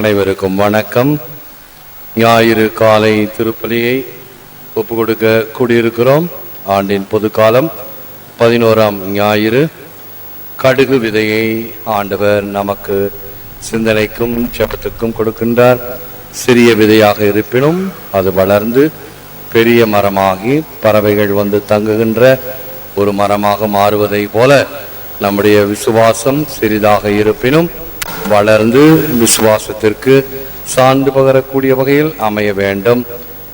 அனைவருக்கும் வணக்கம். ஞாயிறு காலை திருப்பலியை ஒப்பு கொடுக்க கூடியிருக்கிறோம். ஆண்டின் பொதுக்காலம் பதினோராம் ஞாயிறு. கடுகு விதையை ஆண்டவர் நமக்கு சிந்தனைக்கும் செப்பத்துக்கும் கொடுக்கின்றார். சிறிய விதையாக இருப்பினும் அது வளர்ந்து பெரிய மரமாகி பறவைகள் வந்து தங்குகின்ற ஒரு மரமாக மாறுவதை போல நம்முடைய விசுவாசம் சிறிதாக இருப்பினும் வளர்ந்து விசுவாசத்திற்கு சான்று பகரக்கூடிய வகையில் அமைய வேண்டும்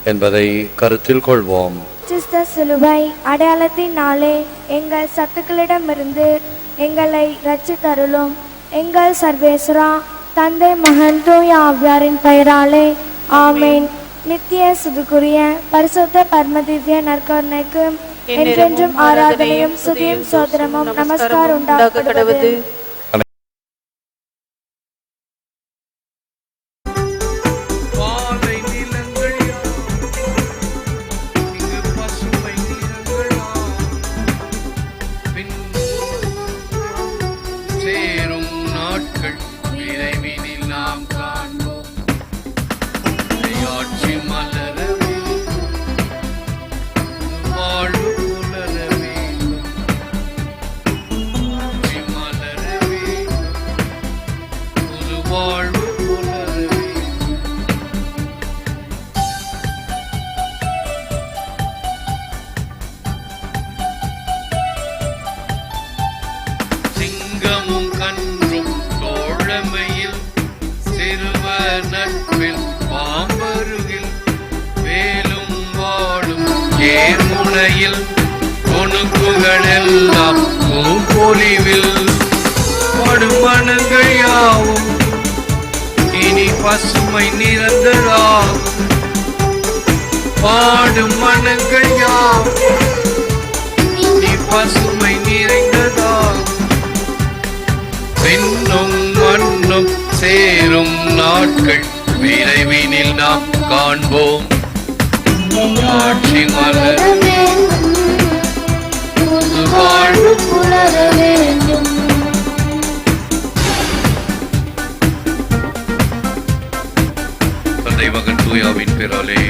என்பதை கருத்தில் கொள்வோம். கிறிஸ்த சிலுவை அடையாளத்தினாலே எங்கள் சத்துக்களிடமிருந்து எங்களை ரட்சித்தருளும் எங்கள் சர்வேஸ்வரா தந்தை மகன் தூய ஆவியாரின் பெயராலே ஆமேன். நித்திய சுதுக்குரிய பரிசுத்த பரமதிவ்ய நற்கருணைக்கு என்றென்றும் ஆராதனையும் சுதியும் சோதனமும் நமஸ்கார் உண்டாக்கப்படுவது சேரும் வாழும் ஏர்முனையில் பொலிவில் படுமனங்கள் யாவும். இனி பசுமை நிரந்தராகும். பாடும் மனங்கள் யாவும். இனி பசுமை நிறைந்ததாகும். பெண்ணும் மண்ணும் சேரும் நாட்கள் விரைவினில் நாம் காண்போம். ஆட்சி மலர். வாழ்வு தந்தை மகன் தூயாவின் பேராலே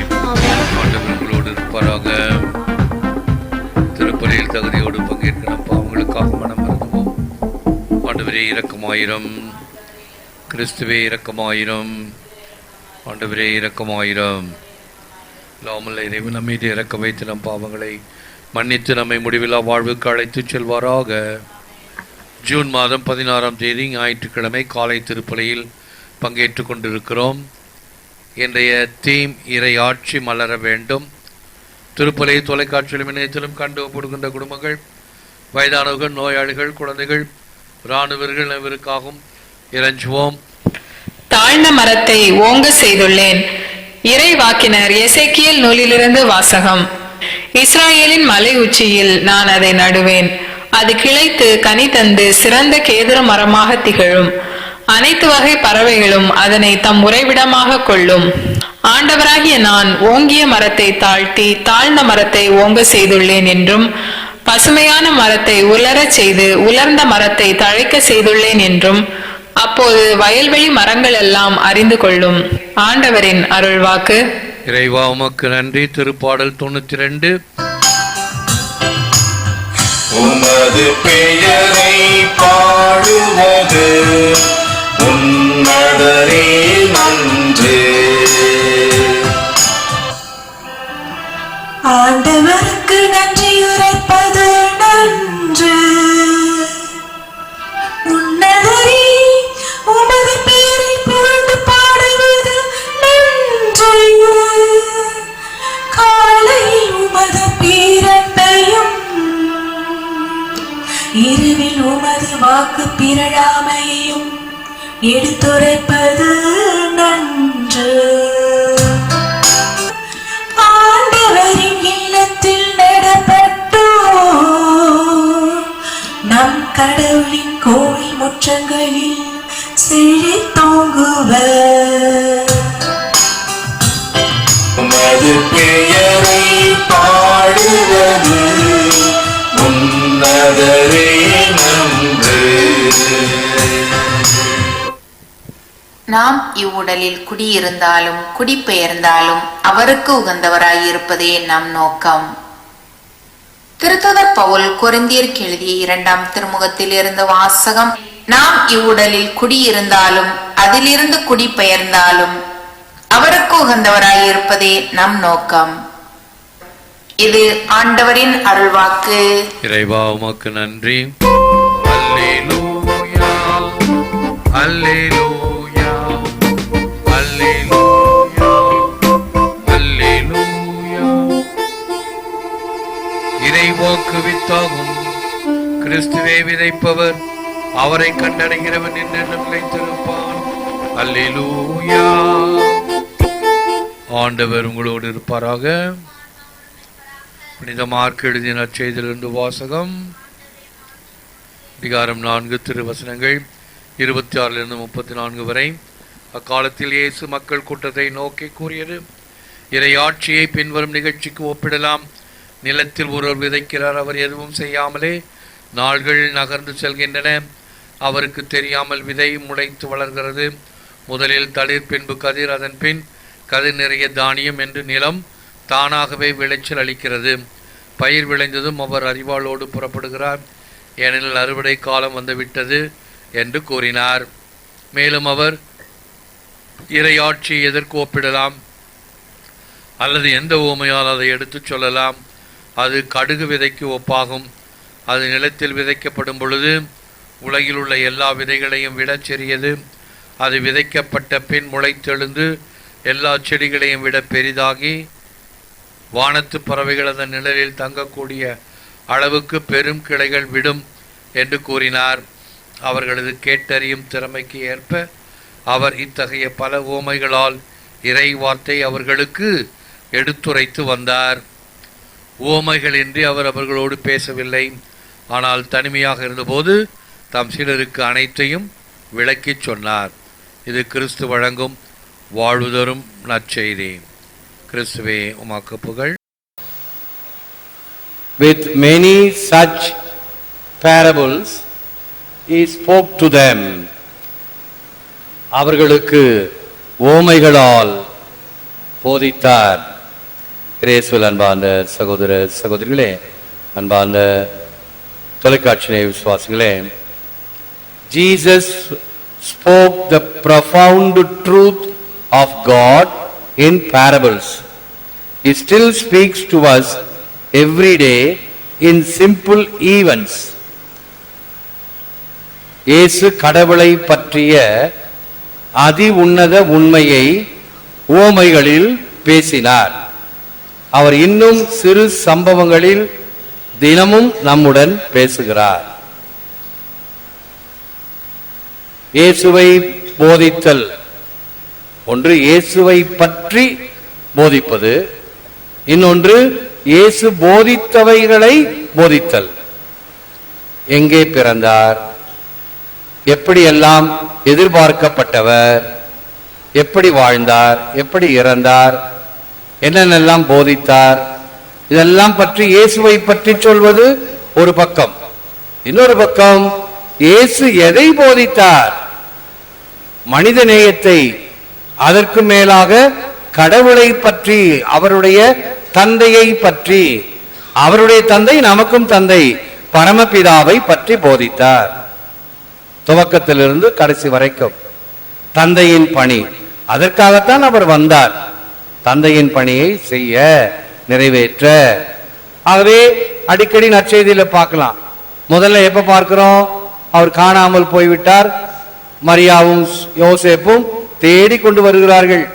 ஆண்டவர்களோடு இருப்பாராக. திருப்பலியில் தகுதியோடு பங்கேற்க நம்ப அவங்களுக்காக மனம் இருக்குவோம் ஆண்டவரே இரக்கமாயிரம். கிறிஸ்துவே இரக்கமாயிரம். ஆண்டவரே இரக்கமாயிரம். இல்லாமல் இறைவன் நம்மீது இறக்க வைத்து நம் பாவங்களை மன்னித்து நம்மை முடிவில்லா வாழ்வுக்கு அழைத்துச் செல்வாராக. ஜூன் மாதம் பதினாறாம் தேதி ஞாயிற்றுக்கிழமை காலை திருப்பலியில் பங்கேற்றுக் கொண்டிருக்கிறோம். இன்றைய தீம் இறை ஆட்சி மலர வேண்டும். திருப்பலை தொலைக்காட்சியிலும் இணையத்திலும் கண்டு ஒப்படுகின்ற குடும்பங்கள் வயதானவர்கள் நோயாளிகள் குழந்தைகள் இராணுவர்கள் அனைவருக்காகவும் இறைஞ்சுவோம். தாழ்ந்த மரத்தை ஓங்க செய்துள்ளேன். இறை வாக்கினர் நூலிலிருந்து வாசகம். இஸ்ராயேலின் மலை உச்சியில் நான் அதை நடுவேன். அது கிளைத்து கனி தந்து சிறந்த கேதுர மரமாக திகழும். அனைத்து வகை பறவைகளும் அதனை தம் உறைவிடமாக கொள்ளும். ஆண்டவராகிய நான் ஓங்கிய மரத்தை தாழ்த்தி தாழ்ந்த மரத்தை ஓங்க செய்துள்ளேன் என்றும் பசுமையான மரத்தை உலரச் செய்து உலர்ந்த மரத்தை தழைக்க செய்துள்ளேன் என்றும் அப்போது வயல்வெளி மரங்கள் எல்லாம் அறிந்து கொள்ளும். ஆண்டவரின் அருள்வாக்கு. இறைவா உமக்கு நன்றி. திருப்பாடல் தொண்ணூத்தி ரெண்டு உமது பெயரை பாடுவது உன்னதரே நன்று. ஆண்டவருக்கு நன்றி உரைப்பது நன்று. எடுத்து இவ்வுடலில் குடியிருந்தாலும் குடிபெயர்ந்தாலும் அவருக்கு உகந்தவராய் இருப்பதே நம் நோக்கம். திருத்துதர் பவுல் கொரிந்தியருக்கு எழுதிய இரண்டாம் திருமுகத்தில் இருந்த வாசகம் நாம் இவ்வுடலில் குடியிருந்தாலும் அதிலிருந்து குடிபெயர்ந்தாலும் அவருக்கு உகந்தவராய் இருப்பதே நம் நோக்கம். இது ஆண்டவரின் அருள்வாக்கு. இறைவா உமக்கு நன்றி. அல்லேலூயா. அல்லேலூயா. இறைவாக்கு கிறிஸ்துவே விதைப்பவர். அவரை கண்டடைகிறவன் என்னென்ன நிலைத்திருப்பான். அல்லேலூயா. ஆண்டவர் உங்களோடு இருப்பாராக. புனித மார்க் எழுதிய நற்செய்திலிருந்து வாசகம். அதிகாரம் நான்கு திருவசனங்கள் இருபத்தி ஆறிலிருந்து முப்பத்தி நான்கு வரை. அக்காலத்தில் இயேசு மக்கள் கூட்டத்தை நோக்கி கூறியது இறையாட்சியை பின்வரும் நிகழ்ச்சிக்கு ஒப்பிடலாம். நிலத்தில் ஒருவர் விதைக்கிறார் அவர் எதுவும் செய்யாமலே நாள்கள் நகர்ந்து செல்கின்றன. அவருக்கு தெரியாமல் விதை முளைத்து வளர்கிறது. முதலில் தளிர் பின்பு கதிர். அதன் பின் கதிர் நிறைய தானியம் என்று நிலம் தானாகவே விளைச்சல் அளிக்கிறது. பயிர் விளைந்ததும் அவர் அறிவாளோடு புறப்படுகிறார். ஏனெனில் அறுவடை காலம் வந்துவிட்டது என்று கூறினார். மேலும் அவர் இறையாட்சி எதற்கு ஒப்பிடலாம்? அல்லது எந்த ஊமையால் அதை எடுத்துச் சொல்லலாம்? அது கடுகு விதைக்கு ஒப்பாகும். அது நிலத்தில் விதைக்கப்படும் பொழுது உலகில் உள்ள எல்லா விதைகளையும் விட சிறியது. அது விதைக்கப்பட்ட பின் முளைத்தெழுந்து எல்லா செடிகளையும் விட பெரிதாகி வானத்து பறவைகள் அதன் நிழலில் தங்கக்கூடிய அளவுக்கு பெரும் கிளைகள் விடும் என்று கூறினார். அவர்களது கேட்டறியும் திறமைக்கு ஏற்ப அவர் இத்தகைய பல ஓமைகளால் இறை வார்த்தை அவர்களுக்கு எடுத்துரைத்து வந்தார். ஓமைகளின்றி அவர் அவர்களோடு பேசவில்லை. ஆனால் தனிமையாக இருந்தபோது தம் சீடருக்கு அனைத்தையும் விளக்கிச் சொன்னார். இது கிறிஸ்து வழங்கும் வாழ்வுதரும் நற்செய்தி. கிறிஸ்துவே உமாக்கு புகழ். With many such parables, he spoke to them. அவர்களுக்கு ஓமைகளால் போதித்தார். கிரேசுவல் அன்பார்ந்த சகோதர சகோதரிகளே அன்பார்ந்த தொலைக்காட்சி விசுவாசிகளே Jesus spoke the profound truth of God in parables he still speaks to us every day in simple events. இயேசு கடவுளை பற்றிய அதி உன்னத உண்மையை ஓமைகளில் பேசினார் அவர் இன்னும் சிறு சம்பவங்களில் தினமும் நம்முடன் பேசுகிறார். இயேசுவை போதித்தல். ஒன்று இயேசுவை பற்றி போதிப்பது. இன்னொன்று இயேசு போதித்தவைகளை போதித்தல். எங்கே பிறந்தார்? எப்படியெல்லாம் எதிர்பார்க்கப்பட்டவர்? எப்படி வாழ்ந்தார்? எப்படி இறந்தார்? என்னென்னலாம் போதித்தார்? இதெல்லாம் பற்றி இயேசுவை பற்றி சொல்வது ஒரு பக்கம். இன்னொரு பக்கம் இயேசு எதை போதித்தார்? மனித நேயத்தை அதற்கு மேலாக கடவுளை பற்றி அவருடைய தந்தையை பற்றி அவருடைய தந்தை நமக்கும் தந்தை பரமபிதாவை பற்றி போதித்தார். துவக்கத்திலிருந்து கடைசி வரைக்கும் தந்தையின் பணி அதற்காகத்தான் அவர் வந்தார். தந்தையின் பணியை செய்ய நிறைவேற்ற. ஆகவே அடிக்கடி நற்செய்தியில பார்க்கலாம். முதல்ல எப்ப பார்க்கிறோம்? அவர் காணாமல் போய்விட்டார். மரியாவும் யோசேப்பும் தேடி கொண்டு வருகிறார்கள்.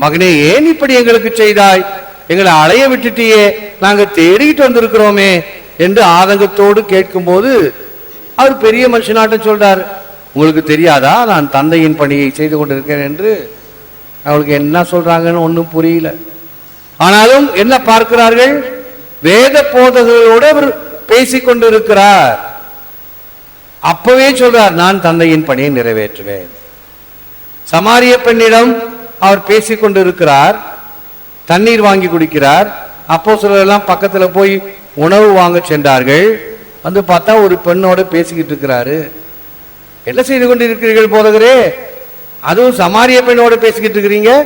மகனே ஏன் இப்படி எங்களுக்கு செய்தாய்? எங்களை அலைய விட்டுட்டியே. நாங்க தேடிக்கிட்டு வந்திருக்கிறோமே என்று ஆதங்கத்தோடு கேட்கும்போது அவர் பெரிய மனுஷனாட்டம் சொல்றார். உங்களுக்கு தெரியாதா? நான் தந்தையின் பணியை செய்து கொண்டிருக்கிறேன் என்று அவளுக்கு என்ன சொல்றாங்கன்னு ஒன்றும் புரியல. ஆனாலும் என்ன பார்க்கிறார்கள்? வேத போதகர்களோடு அவர் பேசிக்கொண்டிருக்கிறார். அப்பவே சொல்றார் நான் தந்தையின் பணியை நிறைவேற்றுவேன். சமாரிய பெண்ணிடம் அவர் பேசிக்கொண்டிருக்கிறார். தண்ணீர் வாங்கி குடிக்கிறார். அப்போ சிலரெல்லாம் பக்கத்தில் போய் உணவு வாங்க சென்றார்கள். வந்து பார்த்தா ஒரு பெண்ணோட பேசிக்கிட்டு இருக்கிறாரு. என்ன செய்து கொண்டிருக்கிறீர்கள் போதகரே? அதுவும் சமாரிய பெண்ணோட பேசிக்கிட்டு இருக்கிறீங்க.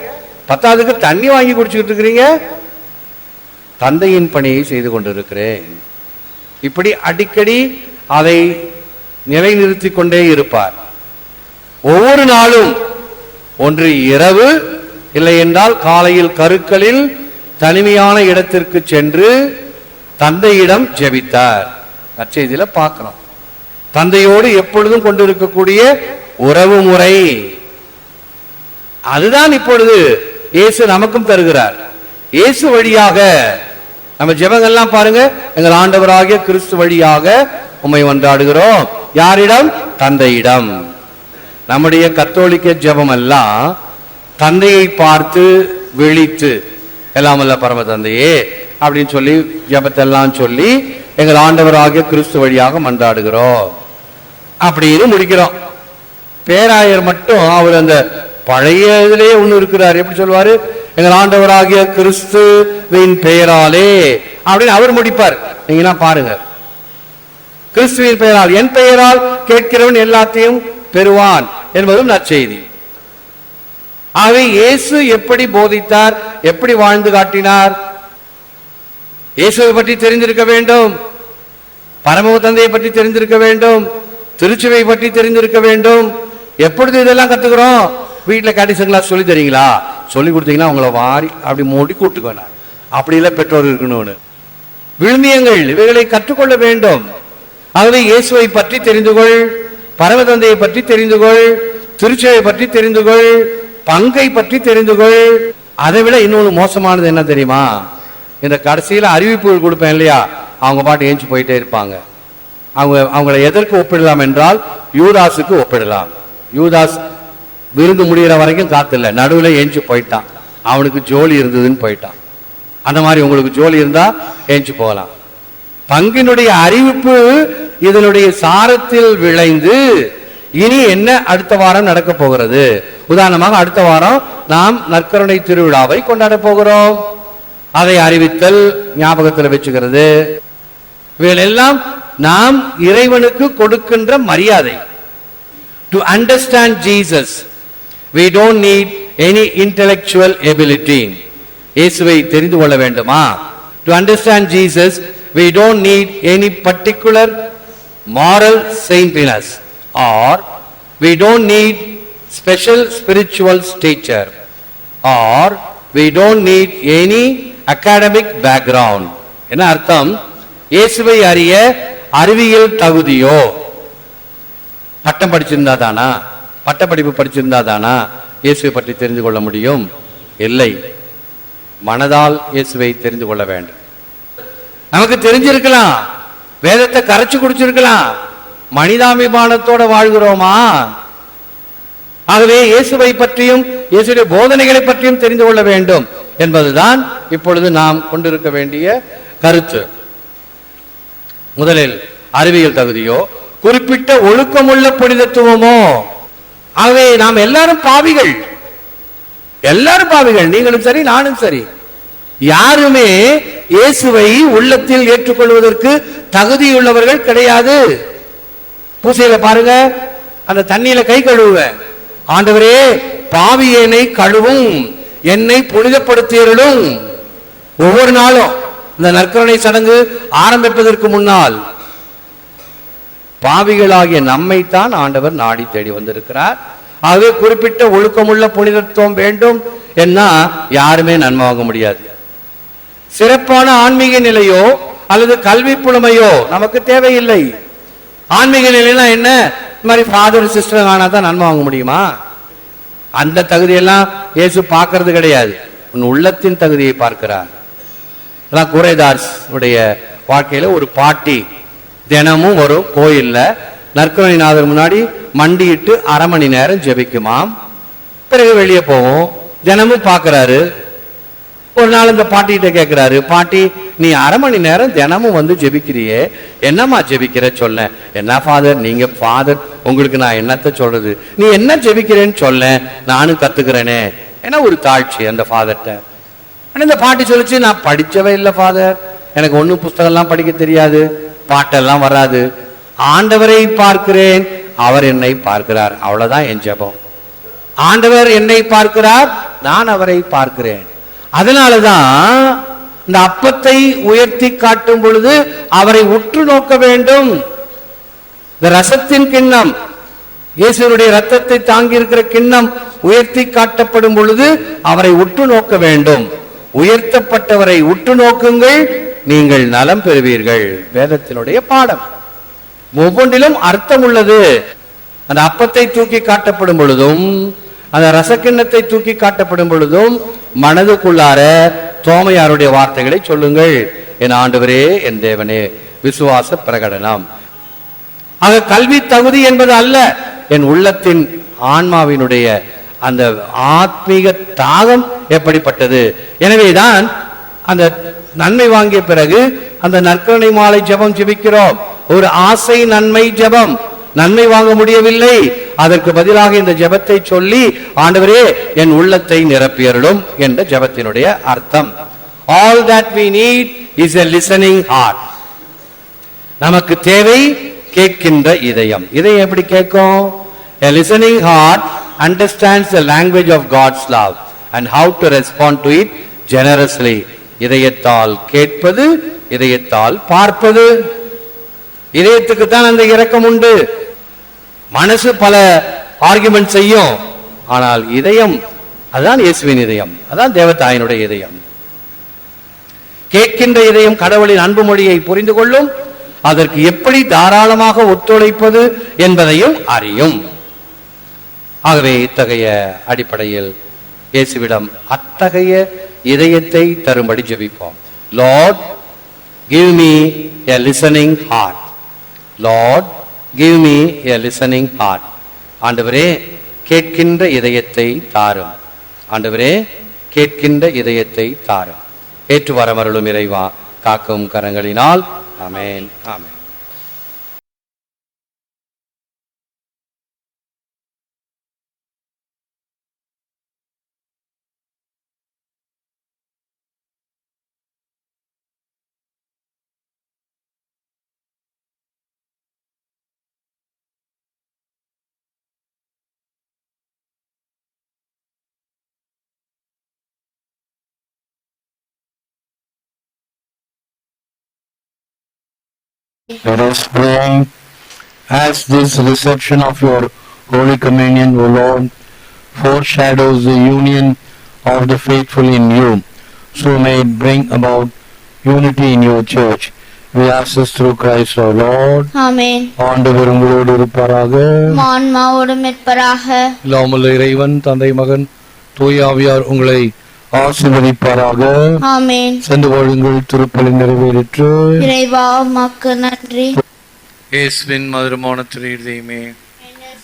பத்தாவதுக்கு தண்ணி வாங்கி குடிச்சுக்கிட்டு இருக்கிறீங்க. தந்தையின் பணியை செய்து கொண்டிருக்கிறேன். இப்படி அடிக்கடி அதை நிலைநிறுத்தி கொண்டே இருப்பார். ஒவ்வொரு நாளும் ஒன்று இரவு இல்லை என்றால் காலையில் கருக்களில் தனிமையான இடத்திற்கு சென்று தந்தையிடம் ஜெபித்தார். நற்செய்தியில பார்க்கிறோம் தந்தையோடு எப்பொழுதும் கொண்டிருக்கக்கூடிய உறவு முறை. அதுதான் இப்பொழுது இயேசு நமக்கும் தருகிறார். இயேசு வழியாக நம்ம ஜெபங்கள்லாம் பாருங்க. எங்கள் ஆண்டவராகிய கிறிஸ்து வழியாக உம்மை கொண்டாடுகிறோம் யாரிடம்? தந்தையிடம். நம்முடைய கத்தோலிக்க ஜெபம் எல்லாம் தந்தையை பார்த்து விழித்து எல்லாம் அல்ல பரம தந்தையே அப்படின்னு சொல்லி ஜெபத்தெல்லாம் சொல்லி எங்கள் ஆண்டவராகிய கிறிஸ்து வழியாக மன்றாடுகிறோம். அப்படின்னு முடிக்கிறோம். பேராயர் மட்டும் அவர் அந்த பழைய இதுலயே ஒண்ணு இருக்கிறார். எப்படி சொல்வாரு? எங்கள் ஆண்டவராகிய கிறிஸ்துவின் பெயராலே. அப்படின்னு அவர் முடிப்பார். நீங்கன்னா பாருங்க. கிறிஸ்துவின் பெயரால் என் பெயரால் கேட்கிறவன் எல்லாத்தையும் பெறுவான் என்பதும் நற்செய்தி. ஆகவே இயேசு எப்படி போதித்தார்? எப்படி வாழ்ந்து காட்டினார்? இயேசுவை பற்றி தெரிந்திருக்க வேண்டும். பரம தந்தையை பற்றி தெரிந்திருக்க வேண்டும். திருச்சுவை பற்றி தெரிந்திருக்க வேண்டும். எப்பொழுது இதெல்லாம் கத்துக்கிறோம்? வீட்டில் கேட்டிசன் கிளாஸ் சொல்லி தரீங்களா? சொல்லி கொடுத்தீங்கன்னா உங்களை வாரி அப்படி மூடி கூட்டுக்கு வேணாம் அப்படிலாம் பெற்றோர் இருக்கணும்னு. விழுமியங்கள் இவைகளை கற்றுக்கொள்ள வேண்டும். ஆகவே இயேசுவை பற்றி தெரிந்து கொள் பற்றி தெரிந்து கொள் திருச்சபை பற்றி தெரிந்து கொள் பங்கை பற்றி தெரிந்து கொள். அதை விட இன்னொன்று மோசமானது என்ன தெரியுமா? இந்த கடைசியில் அறிவிப்புகள் கொடுப்பேன் இல்லையா? அவங்க பாட்டு ஏஞ்சி போயிட்டே இருப்பாங்க. அவங்க அவங்கள எதற்கு ஒப்பிடலாம் என்றால் யூதாஸுக்கு ஒப்பிடலாம். யூதாஸ் விருந்து முடிகிற வரைக்கும் காத்தில்ல. நடுவில் ஏஞ்சி போயிட்டான். அவனுக்கு ஜோலி இருந்ததுன்னு போயிட்டான். அந்த மாதிரி உங்களுக்கு ஜோலி இருந்தா ஏஞ்சி போகலாம். பங்கினுடைய அறிவிப்பு இதனுடைய சாரத்தில் விளைந்து இனி என்ன அடுத்த வாரம் நடக்க போகிறது? உதாரணமாக அடுத்த வாரம் நாம் நற்கருணை திருவிழாவை கொண்டாட போகிறோம். அதை அறிவித்தல் ஞாபகத்தில் வச்சுக்கிறது. இவைகள் நாம் இறைவனுக்கு கொடுக்கின்ற மரியாதை. To understand Jesus we don't need any intellectual ability இயேசுவை தெரிந்து கொள்ள வேண்டுமா to understand Jesus we don't need any particular moral saintliness or we don't need special spiritual teacher or we don't need any academic background என்ன அர்த்தம் இயேசுவை அறிய அறிவியல் தகுதியோ பட்டம் படிச்சிருந்தா தானா பட்டப்படிப்பு படிச்சிருந்தா தானா? இயேசுவை பற்றி தெரிந்து கொள்ள முடியும்? இல்லை. மனதால் இயேசுவை தெரிந்து கொள்ள வேண்டும். நமக்கு தெரிஞ்சிருக்கலாம். வேதத்தை கரைச்சு குடிச்சிருக்கலாம். மனிதாபிமானத்தோட வாழ்கிறோமா? ஆகவே இயேசுவை பற்றியும் இயேசுடைய போதனைகளை பற்றியும் தெரிந்து கொள்ள வேண்டும் என்பதுதான் இப்பொழுது நாம் கொண்டிருக்க வேண்டிய கருத்து. முதலில் அறிவியல் தகுதியோ குறிப்பிட்ட ஒழுக்கமுள்ள புனிதத்துவமோ ஆகவே நாம் எல்லாரும் பாவிகள். எல்லாரும் பாவிகள். நீங்களும் சரி நானும் சரி. யாருமே இயேசுவை உள்ளத்தில் ஏற்றுக்கொள்வதற்கு தகுதியுள்ளவர்கள் கிடையாது. பூசையில பாருங்க அந்த தண்ணியில கை கழுவுவ ஆண்டவரே பாவியனை கழுவும் என்னை புனிதப்படுத்தியருளும். ஒவ்வொரு நாளும் இந்த நற்கரணை சடங்கு ஆரம்பிப்பதற்கு முன்னால் பாவிகளாகிய நம்மைத்தான் ஆண்டவர் நாடி தேடி வந்திருக்கிறார். ஆகவே குறிப்பிட்ட ஒழுக்கமுள்ள புனிதத்துவம் வேண்டும் என்ன யாருமே நன்மை வாங்க முடியாது. சிறப்பான ஆன்மீக நிலையோ அல்லது கல்வி புலமையோ நமக்கு தேவையில்லை. ஆன்மீக நிலைனா என்ன? இந்த மாதிரி ஃபாதர் சிஸ்டர் ஆனால் தான் நன்மை வாங்க முடியுமா? அந்த தகுதியெல்லாம் இயேசு பார்க்கறது கிடையாது. உன் உள்ளத்தின் தகுதியை பார்க்கிறார். அதான் குறைதாஸ் உடைய வாழ்க்கையில ஒரு பாட்டி தினமும் வரும் கோயில்ல நற்கருணைநாதர் முன்னாடி மண்டியிட்டு அரை மணி நேரம் ஜெபிக்குமாம். பிறகு வெளியே போவோம். தினமும் பார்க்குறாரு. ஒரு நாள் இந்த பாட்டிகிட்ட கேட்குறாரு பாட்டி நீ அரை மணி நேரம் தினமும் வந்து ஜெபிக்கிறியே. என்னம்மா ஜெபிக்கிற சொல்ல? என்ன ஃபாதர் நீங்க ஃபாதர் உங்களுக்கு நான் என்னத்த சொல்றது? நீ என்ன ஜெபிக்கிறேன்னு சொல்ல. நானும் கத்துக்கிறேனே. ஏன்னா ஒரு தாழ்ச்சி அந்த ஃபாதர்கிட்ட ஆனால் இந்த பாட்டி சொல்லிச்சு நான் படித்தவே இல்லை ஃபாதர் எனக்கு ஒன்றும் புஸ்தகம்லாம் படிக்க தெரியாது. பாட்டெல்லாம் வராது. ஆண்டவரை பார்க்கிறேன் அவர் என்னை பார்க்கிறார். அவ்வளவுதான் என் ஜபம். ஆண்டவர் என்னை பார்க்கிறார் நான் அவரை பார்க்கிறேன். அதனாலதான் இந்த அப்பத்தை உயர்த்தி காட்டும் பொழுது அவரை உற்று நோக்க வேண்டும். இந்த ரசத்தின் கிண்ணம் இயேசுடைய ரத்தத்தை தாங்கி இருக்கிற கிண்ணம் உயர்த்தி காட்டப்படும் பொழுது அவரை உற்று நோக்க வேண்டும். உயர்த்தப்பட்டவரை உற்று நோக்குங்கள் நீங்கள் நலம் பெறுவீர்கள். வேதத்தினுடைய பாடம். ஒவ்வொன்றிலும் அர்த்தம் உள்ளது. அந்த அப்பத்தை தூக்கி காட்டப்படும் பொழுதும் அந்த ரசக்கிண்ணத்தை தூக்கி காட்டப்படும் பொழுதும் மனதுக்குள்ளார தோமையாருடைய வார்த்தைகளை சொல்லுங்கள். என் ஆண்டவரே என் தேவனே விசுவாச பிரகடனம். ஆக கல்வி தகுதி என்பது அல்ல. என் உள்ளத்தின் ஆன்மாவினுடைய அந்த ஆத்மீக தாகம் எப்படிப்பட்டது? எனவேதான் அந்த நன்மை வாங்கிய பிறகு அந்த நற்கரணை மாலை ஜபம் ஜபிக்கிறோம். ஒரு ஆசை நன்மை ஜபம். நன்மை வாங்க முடியவில்லை. அதற்கு பதிலாக இந்த ஜபத்தை சொல்லி ஆண்டவரே என் உள்ளத்தை நிரப்பியருளும் என்ற ஜபத்தினுடைய அர்த்தம். All that we need is a listening heart நமக்கு தேவை கேட்கின்ற இதயம். இதயம் எப்படி கேட்கும்? A listening heart understands the language of God's love and how to respond to it generously இதயத்தால் கேட்பது இதயத்தால் பார்ப்பது. இதயத்துக்கு தான் அந்த இரக்கம் உண்டு. மனசு பல ஆர்குமெண்ட் செய்யும். ஆனால் இதயம் அதுதான் இயேசுவின் இதயம். அதான் தேவதாயினுடைய இதயம். கேட்கின்ற இதயம் கடவுளின் அன்பு மொழியை புரிந்து கொள்ளும். அதற்கு எப்படி தாராளமாக ஒத்துழைப்பது என்பதையும் அறியும். ஆகவே இத்தகைய அடிப்படையில் இயேசுவிடம் அத்தகைய இதயத்தை தரும்படி ஜெபிப்போம். Lord give me a listening heart Lord give me a listening heart ஆண்டவரே கேட்கின்ற இதயத்தை தாரும். ஆண்டவரே கேட்கின்ற இதயத்தை தாரும். ஏற்று வரமருளும் இறைவா காக்கும் கரங்களினால். ஆமென் ஆமேன். Let us pray. As this reception of your Holy Communion, O Lord, foreshadows the union of the faithful in you, so may it bring about unity in your church. We ask this through Christ our Lord. ஆமென் ஆண்டவர் உங்களோடு இருப்பாராக ஆன்மாவோடு மெற்பராக இல்லாமல் இறைவன் தந்தை மகன் தூயாவியார் உங்களை ஆசீர்வதிப்பாராக. ஆமென். சென்று வாழுங்கள் திருப்பலி நிறைவேறிற்று. இறைவா உமக்கு நன்றி. இயேசுவின் மதுரமான திரையுதயமே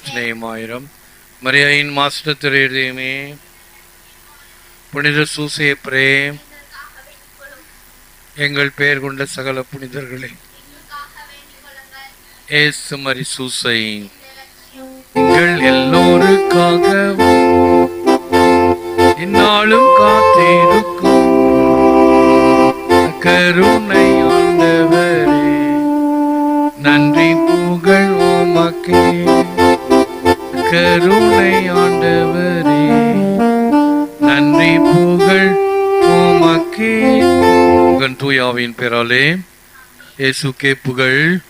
ஸ்நேகமாயிரம் மரியாயின் மாஸ்டர் திரையுதயமே புனித சூசே பிரேம் எங்கள் பெயர் கொண்ட சகல புனிதர்களே. ஏசு மரி சூசை எங்கள் எல்லோருக்காகவும் இந்நாளும் காத்திருக்கும். கருணை ஆண்டவரே நன்றி புகழ் உமக்கே. கருணை ஆண்டவரே நன்றி புகழ் உமக்கே. உகன் தூயாவின் பெறாலே இயேசுக்கே புகழ்.